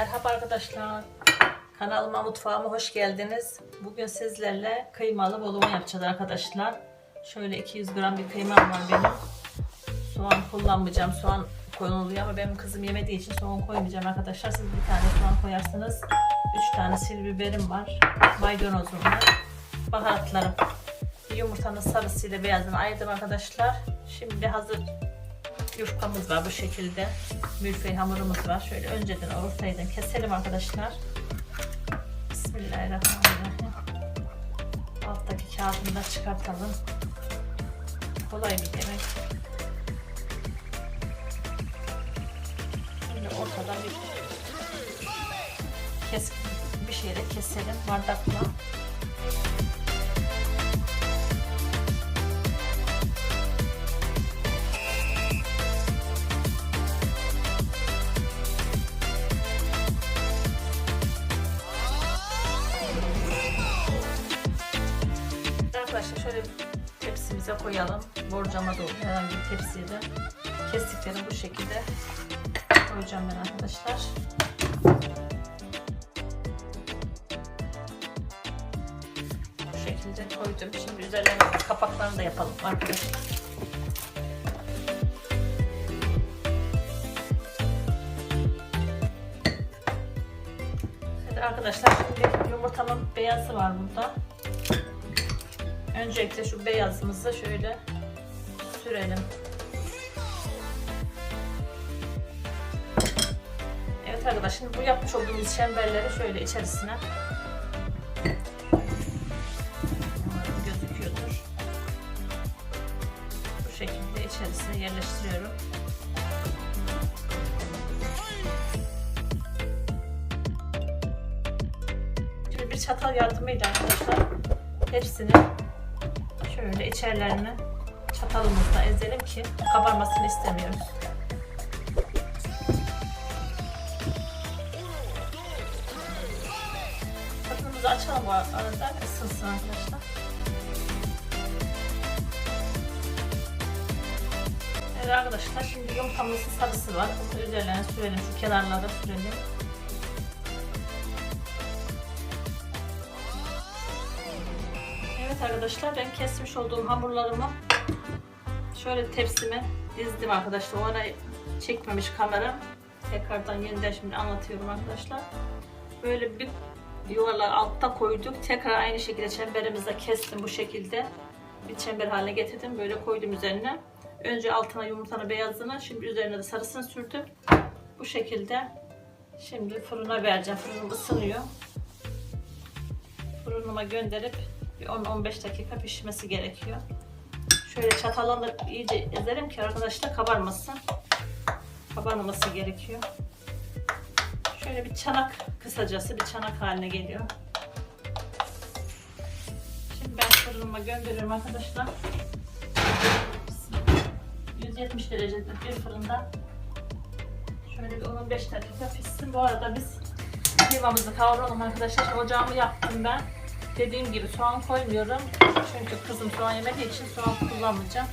Merhaba arkadaşlar. Kanalıma mutfağıma hoş geldiniz. Bugün sizlerle kıymalı boluma yapacağız arkadaşlar. Şöyle 200 gram bir kıymam var benim. Soğan kullanmayacağım. Soğan konuluyor ama benim kızım yemediği için soğan koymayacağım arkadaşlar. Siz bir tane soğan koyarsınız. 3 tane sivri biberim var. Maydanozum var. Baharatlarım. Yumurtanın sarısıyla beyazını ayırdım arkadaşlar. Şimdi hazır yufkamız var bu şekilde. Mülfey hamurumuz var. Şöyle önceden ortadan keselim arkadaşlar. Bismillahirrahmanirrahim. Alttaki kağıdını da çıkartalım. Kolay bir yemek. Şimdi ortadan bir kes bir şeyle keselim bardakla. Tepsimize koyalım. Borcama da olur herhangi bir tepsiye de. Kestikleri bu şekilde koyacağım ben arkadaşlar. Bu şekilde koydum. Şimdi üzerine kapaklarını da yapalım arkadaşlar. Evet arkadaşlar şimdi yumurtamın beyazı var burada. Öncelikle şu beyazımızı şöyle sürelim. Evet arkadaşlar şimdi bu yapmış olduğumuz çemberleri şöyle içerisine gözüküyordur. Bu şekilde içerisine yerleştiriyorum. Şimdi bir çatal yardımıyla arkadaşlar hepsini şöyle içerilerini çatalımızla ezelim ki kabarmasını istemiyoruz. Fırınımızı açalım bu arada ısınsın arkadaşlar. Evet arkadaşlar şimdi yumurtamızın sarısı var. Üzerlerine sürelim. Şu kenarlara sürelim. Evet arkadaşlar ben kesmiş olduğum hamurlarımı şöyle tepsime dizdim arkadaşlar. O ara çekmemiş kameram. Tekrardan yeniden şimdi anlatıyorum arkadaşlar. Böyle bir yuvarlak altta koyduk. Tekrar aynı şekilde çemberimizde kestim bu şekilde. Bir çember haline getirdim. Böyle koydum üzerine. Önce altına yumurtanın beyazını, şimdi üzerine de sarısını sürdüm. Bu şekilde şimdi fırına vereceğim. Fırınım ısınıyor. Fırınıma gönderip bir 10-15 dakika pişmesi gerekiyor. Şöyle çatalla da iyice ezerim ki arkadaşlar kabarmasın. Kabarmaması gerekiyor. Şöyle bir çanak kısacası bir çanak haline geliyor. Şimdi ben fırınıma gönderiyorum arkadaşlar. 170 derecede bir fırında şöyle bir 15 dakika pişsin. Bu arada biz kıymamızı kavuralım arkadaşlar. Ocağımı yaptım ben. Dediğim gibi soğan koymuyorum. Çünkü kızım soğan yemediği için soğan kullanmayacağım.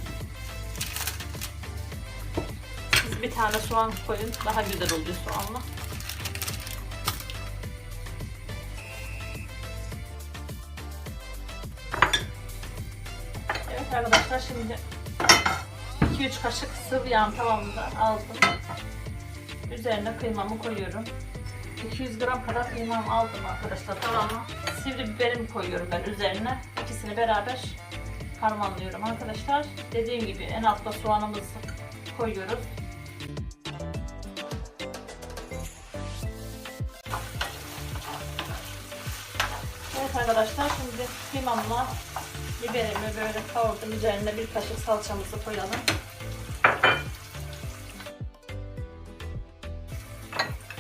Siz bir tane soğan koyun. Daha güzel oluyor soğanla. Evet arkadaşlar şimdi 2-3 kaşık sıvı yağ tavamda aldım. Üzerine kıymamı koyuyorum. 200 gram kadar kıymam aldım arkadaşlar tavama. Sivri biberimi koyuyorum ben üzerine. İkisini beraber harmanlıyorum arkadaşlar. Dediğim gibi en altta soğanımızı koyuyoruz. Evet arkadaşlar şimdi kıymamla biberimi böyle kavurdum. Üzerine bir kaşık salçamızı koyalım.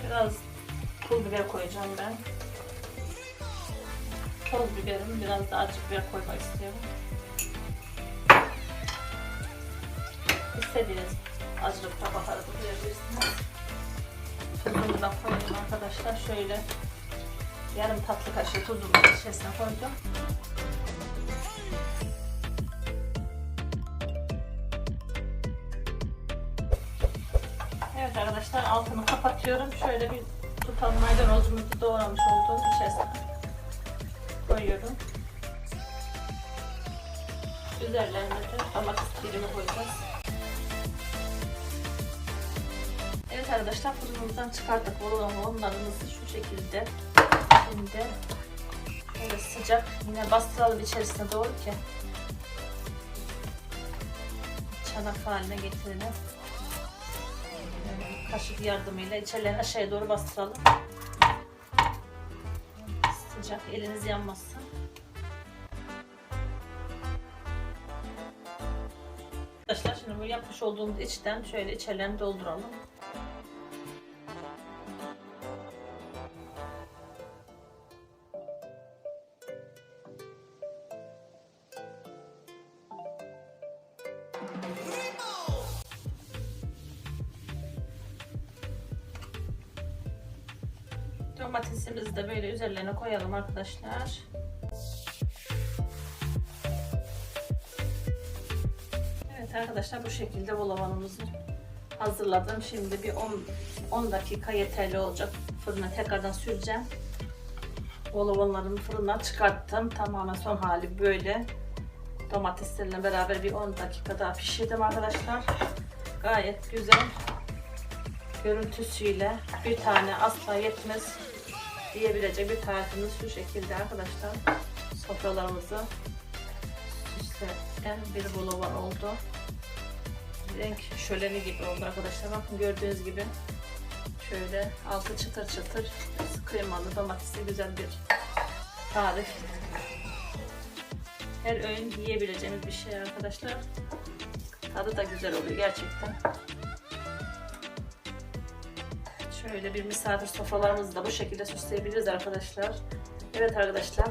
Biraz pul biber koyacağım ben. Toz biberim biraz daha acı biber koymak istiyorum. İstediğiniz acılıkta baharatı koyabilirsiniz. Tuzumu da koydum arkadaşlar. Şöyle yarım tatlı kaşığı tuzumu içerisine koydum. Evet arkadaşlar altını kapatıyorum. Şöyle bir tutam maydanozumuzu doğramış olduğum içerisine koyuyorum. Üzerlerine de domates dilimi koyacağız. Evet arkadaşlar fırınımızdan çıkarttık onlarımızı şu şekilde. Şimdi böyle sıcak yine bastıralım içerisine doğru ki çanak haline getirelim. Kaşık yardımıyla içerilerini aşağıya doğru bastıralım. Sıcak eliniz yanmasın. Arkadaşlar şimdi bu yapmış olduğumuz içten şöyle içerilerini dolduralım. Domatesimizi de böyle üzerlerine koyalım arkadaşlar. Evet arkadaşlar bu şekilde bolavanımızı hazırladım. Şimdi bir 10, 10 dakika yeterli olacak. Fırına tekrardan süreceğim. Bolavanlarımı fırından çıkarttım. Tamamen son hali böyle. Domateslerle beraber bir 10 dakika daha pişirdim arkadaşlar. Gayet güzel görüntüsüyle bir tane asla yetmez diyebilecek bir tarifimiz şu şekilde arkadaşlar. Sofralarımızı süsleyen bir bolovan oldu. Renk şöleni gibi oldu arkadaşlar. Bakın gördüğünüz gibi şöyle altı çıtır çıtır kıymalı domatesli güzel bir tarif. Her öğün yiyebileceğimiz bir şey arkadaşlar. Tadı da güzel oluyor gerçekten. Şöyle bir misafir sofralarımızı da bu şekilde süsleyebiliriz arkadaşlar. Evet arkadaşlar.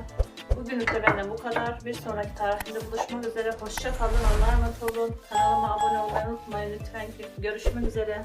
Bugünlük de benden bu kadar. Bir sonraki tarifinde buluşmak üzere. Hoşça. Allah'a emanet olun. Kanalıma abone olmayı unutmayın lütfen. Görüşmek üzere.